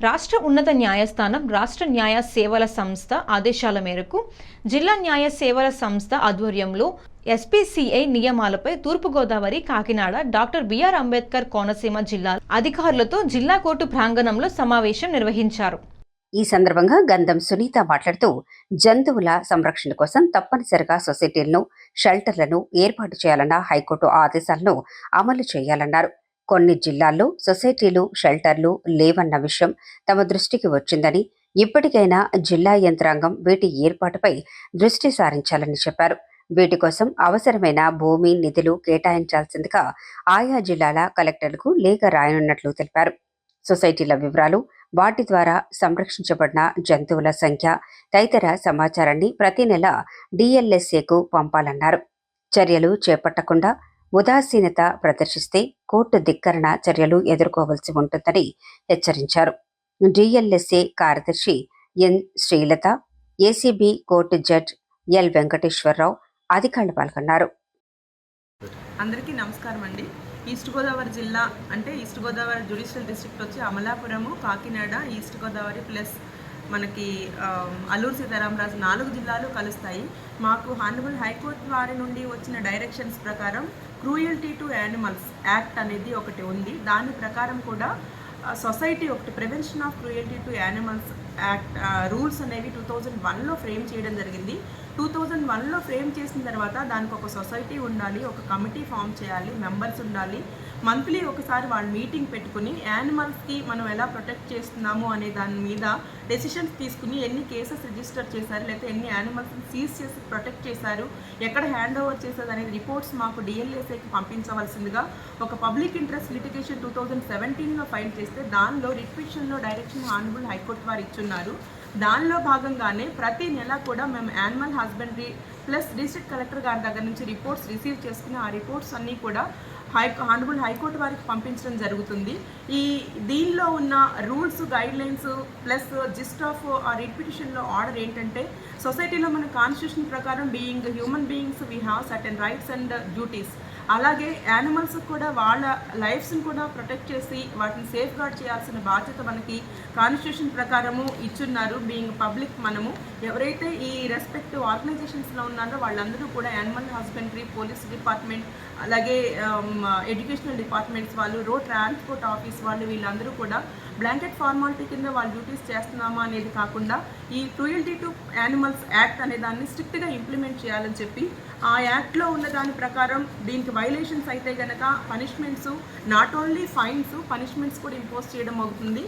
రాష్ట్ర ఉన్నత న్యాయస్థానం రాష్ట్ర న్యాయ సేవల సంస్థ ఆదేశాల మేరకు జిల్లా న్యాయ సేవల సంస్థ ఆధ్వర్యంలో ఎస్పీసీఐ నియమాలపై తూర్పుగోదావరి కాకినాడ డాక్టర్ బిఆర్ అంబేద్కర్ కోనసీమ జిల్లా అధికారులతో జిల్లా కోర్టు ప్రాంగణంలో సమావేశం నిర్వహించారు. ఈ సందర్భంగా గంధం సునీత మాట్లాడుతూ జంతువుల సంరక్షణ కోసం తప్పనిసరిగా సొసైటీలను షెల్టర్లను ఏర్పాటు చేయాలన్న హైకోర్టు ఆదేశాలను అమలు చేయాలన్నారు. కొన్ని జిల్లాల్లో సొసైటీలు షెల్టర్లు లేవన్న విషయం తమ దృష్టికి వచ్చిందని ఇప్పటికైనా జిల్లా యంత్రాంగం వీటి ఏర్పాటుపై దృష్టి సారించాలని చెప్పారు. వీటి కోసం అవసరమైన భూమి నిధులు కేటాయించాల్సిందిగా ఆయా జిల్లాల కలెక్టర్లకు లేఖ రాయనున్నట్లు తెలిపారు. సొసైటీల వివరాలు వాటి ద్వారా సంరక్షించబడిన జంతువుల సంఖ్య తదితర సమాచారాన్ని ప్రతి నెల డిఎల్ఎస్ఏకు పంపాలన్నారు. చర్యలు చేపట్టకుండా ఉదాసీనత ప్రదర్శిస్తే కోర్టు ధిక్కరణ చర్యలు ఎదుర్కోవలసి ఉంటుందని హెచ్చరించారు. డిఎల్ఎస్ఏ కార్యదర్శి N. Srilatha ACB court judge L. Venkateswara Rao అధికారులు పాల్గొన్నారు. అందరికీ నమస్కారం అండి. ఈస్ట్ గోదావరి జిల్లా అంటే ఈస్ట్ గోదావరి జ్యుడిషియల్ డిస్ట్రిక్ట్ వచ్చి అమలాపురము కాకినాడ ఈస్ట్ గోదావరి ప్లస్ మనకి అల్లూరు అల్లూరు సీతారామరాజు నాలుగు జిల్లాలు కలుస్తాయి. మాకు హానబుల్ హైకోర్టు వారి నుండి వచ్చిన డైరెక్షన్స్ ప్రకారం క్రూయల్టీ టు యానిమల్స్ యాక్ట్ అనేది ఒకటి ఉంది. దాని ప్రకారం కూడా సొసైటీ ఒకటి prevention of cruelty to animals act rules అనేవి టూ థౌజండ్ వన్లో ఫ్రేమ్ చేయడం జరిగింది. టూ థౌజండ్ వన్లో ఫ్రేమ్ చేసిన తర్వాత దానికి ఒక సొసైటీ ఉండాలి ఒక కమిటీ ఫామ్ చేయాలి మెంబర్స్ ఉండాలి. మంత్లీ ఒకసారి వాళ్ళు మీటింగ్ పెట్టుకుని యానిమల్స్కి మనం ఎలా ప్రొటెక్ట్ చేస్తున్నాము అనే దాని మీద డెసిషన్స్ తీసుకుని ఎన్ని కేసెస్ రిజిస్టర్ చేశారు లేకపోతే ఎన్ని యానిమల్స్ని సీజ్ చేసి ప్రొటెక్ట్ చేశారు ఎక్కడ హ్యాండ్ ఓవర్ చేశారు అనేది రిపోర్ట్స్ మాకు డిఎల్ఏసీకి పంపించవలసిందిగా ఒక public interest litigation two thousand సెవెంటీన్లో ఫైల్ చేస్తే దానిలో రిట్విషన్లో డైరెక్షన్ హానబుల్ హైకోర్టు వారు ఇచ్చున్నారు. దానిలో భాగంగానే ప్రతి నెల కూడా మేము animal husbandry plus district collector గారి దగ్గర నుంచి రిపోర్ట్స్ రిసీవ్ చేసుకుని ఆ రిపోర్ట్స్ అన్నీ కూడా హై హానబుల్ హైకోర్టు వారికి పంపించడం జరుగుతుంది. ఈ దీనిలో ఉన్న rules guidelines plus gist of ఆ రిపిటిషన్లో ఆర్డర్ ఏంటంటే సొసైటీలో మన కాన్స్టిట్యూషన్ ప్రకారం being human beings we have certain rights and duties. అలాగే యానిమల్స్ కూడా వాళ్ళ లైఫ్స్ని కూడా ప్రొటెక్ట్ చేసి వాటిని సేఫ్ గార్డ్ చేయాల్సిన బాధ్యత మనకి కాన్స్టిట్యూషన్ ప్రకారము ఇచ్చున్నారు. బీయింగ్ పబ్లిక్ మనము. ఎవరైతే ఈ రెస్పెక్టివ్ ఆర్గనైజేషన్స్లో ఉన్నారో వాళ్ళందరూ కూడా యానిమల్ హస్బెండరీ పోలీస్ డిపార్ట్మెంట్ అలాగే um, ఎడ్యుకేషనల్ డిపార్ట్మెంట్స్ వాళ్ళు రోడ్ ట్రాన్స్పోర్ట్ ఆఫీస్ వాళ్ళు వీళ్ళందరూ కూడా బ్లాంకెట్ ఫార్మాలిటీ కింద వాళ్ళు డ్యూటీస్ చేస్తున్నామా అనేది కాకుండా ఈ క్రూయల్టీ టు యానిమల్స్ యాక్ట్ అనే దాన్ని స్ట్రిక్ట్గా ఇంప్లిమెంట్ చేయాలని చెప్పి ఆ యాక్ట్లో ఉన్న దాని ప్రకారం దీనికి వైలేషన్స్ అయితే గనక punishments not only fines punishments కూడా ఇంపోజ్ చేయడం అవుతుంది.